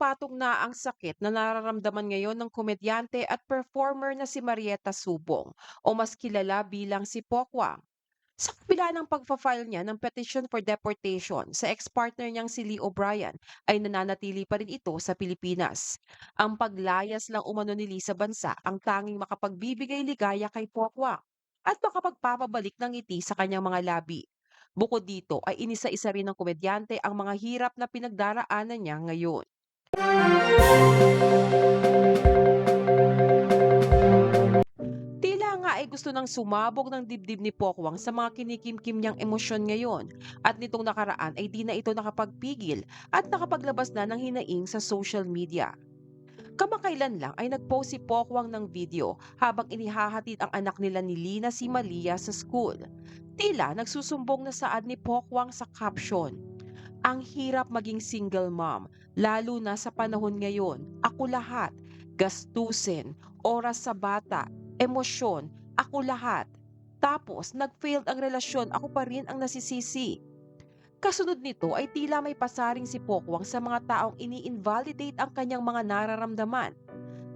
patong na ang sakit na nararamdaman ngayon ng komedyante at performer na si Marietta Subong o mas kilala bilang si Pokwang. Sa kabila ng pagpa-file niya ng petition for deportation sa ex-partner niyang si Lee O'Brien ay nananatili pa rin ito sa Pilipinas. Ang paglayas lang umano ni Lee sa bansa ang tanging makapagbibigay ligaya kay Pokwang at makapagpapabalik ng ngiti sa kanyang mga labi. Bukod dito ay inisa-isa rin ng komedyante ang mga hirap na pinagdaraanan niya ngayon. Tila nga ay gusto nang sumabog ng dibdib ni Pokwang sa mga kinikimkim niyang emosyon ngayon at nitong nakaraan ay di na ito nakapagpigil at nakapaglabas na ng hinaing sa social media. Kamakailan lang ay nagpost si Pokwang ng video habang inihahatid ang anak nila ni Lina si Malia sa school. Tila nagsusumbong na saad ni Pokwang sa caption. Ang hirap maging single mom, lalo na sa panahon ngayon. Ako lahat, gastusin, oras sa bata, emosyon, ako lahat. Tapos, nag-failed ang relasyon, ako pa rin ang nasisisi. Kasunod nito ay tila may pasaring si Pokwang sa mga taong ini-invalidate ang kanyang mga nararamdaman.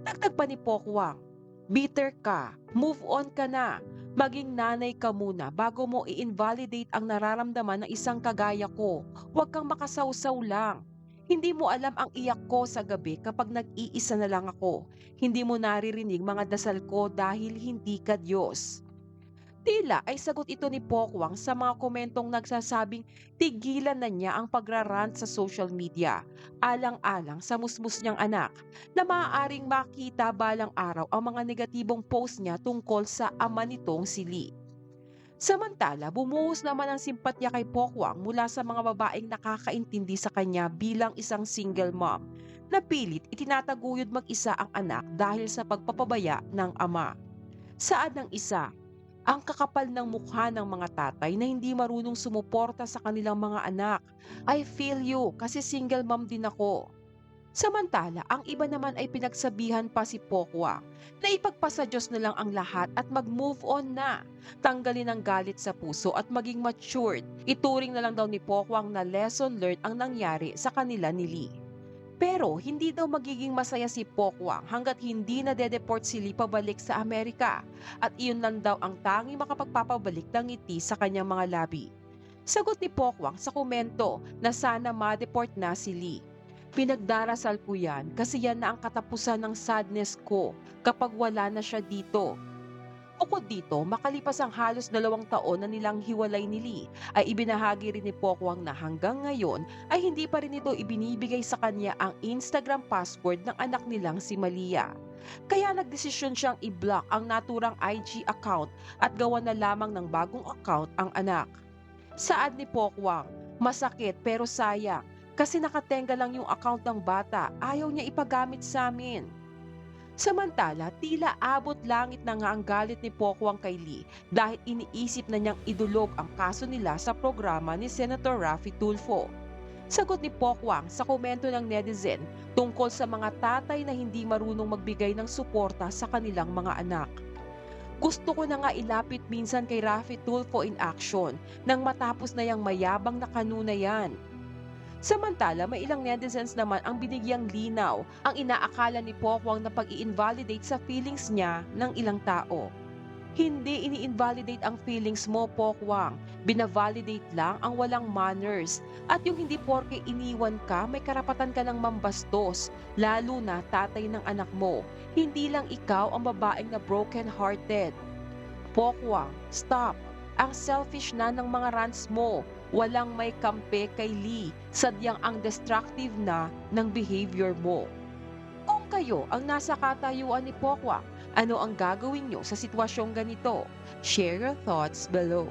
Dagdag pa ni Pokwang, bitter ka, move on ka na, maging nanay ka muna bago mo i-invalidate ang nararamdaman ng isang kagaya ko. Huwag kang makasawsaw lang. Hindi mo alam ang iyak ko sa gabi kapag nag-iisa na lang ako. Hindi mo naririnig mga dasal ko dahil hindi ka Diyos. Tila ay sagot ito ni Pokwang sa mga komentong nagsasabing tigilan na niya ang pagrarant sa social media, alang-alang sa musmus niyang anak, na maaaring makita balang araw ang mga negatibong post niya tungkol sa ama nitong si Lee. Samantala, bumuhos naman ang simpatya kay Pokwang mula sa mga babaeng nakakaintindi sa kanya bilang isang single mom na pilit itinataguyod mag-isa ang anak dahil sa pagpapabaya ng ama. Saad ng isa, ang kakapal ng mukha ng mga tatay na hindi marunong sumuporta sa kanilang mga anak. I feel you kasi single mom din ako. Samantala, ang iba naman ay pinagsabihan pa si Pokwa na ipagpasa Diyos na lang ang lahat at mag-move on na. Tanggalin ang galit sa puso at maging matured. Ituring na lang daw ni Pokwang na lesson learned ang nangyari sa kanila ni Lee. Pero hindi daw magiging masaya si Pokwang hanggat hindi na dedeport si Lee pabalik sa Amerika at iyon lang daw ang tanging makapagpapabalik ng ngiti sa kanyang mga labi. Sagot ni Pokwang sa komento na sana ma-deport na si Lee. Pinagdarasal ko yan kasi yan na ang katapusan ng sadness ko kapag wala na siya dito. Bukod dito, makalipas ang halos dalawang taon na nilang hiwalay ni Lee, ay ibinahagi rin ni Pokwang na hanggang ngayon ay hindi pa rin ito ibinibigay sa kanya ang Instagram password ng anak nilang si Malia. Kaya nagdesisyon siyang i-block ang naturang IG account at gawa na lamang ng bagong account ang anak. Saad ni Pokwang, masakit pero sayang kasi nakatenga lang yung account ng bata, ayaw niya ipagamit sa amin. Samantala, tila abot langit na nga ang galit ni Pokwang kay Lee dahil iniisip na niyang idulog ang kaso nila sa programa ni Senator Raffy Tulfo. Sagot ni Pokwang sa komento ng netizen tungkol sa mga tatay na hindi marunong magbigay ng suporta sa kanilang mga anak. Gusto ko na nga ilapit minsan kay Raffy Tulfo in action nang matapos na yang mayabang na kanuna yan. Samantala, may ilang netizens naman ang binigyang linaw ang inaakala ni Pokwang na pag-i-invalidate sa feelings niya ng ilang tao. Hindi ini-invalidate ang feelings mo, Pokwang. Binavalidate lang ang walang manners. At yung hindi porke iniwan ka, may karapatan ka ng mambastos, lalo na tatay ng anak mo. Hindi lang ikaw ang babaeng na broken-hearted. Pokwang, stop. Ang selfish na ng mga rants mo. Walang may kampe kay Lee. Sadyang ang destructive na ng behavior mo. Kung kayo ang nasa katayuan ni Pokwa, ano ang gagawin nyo sa sitwasyong ganito? Share your thoughts below.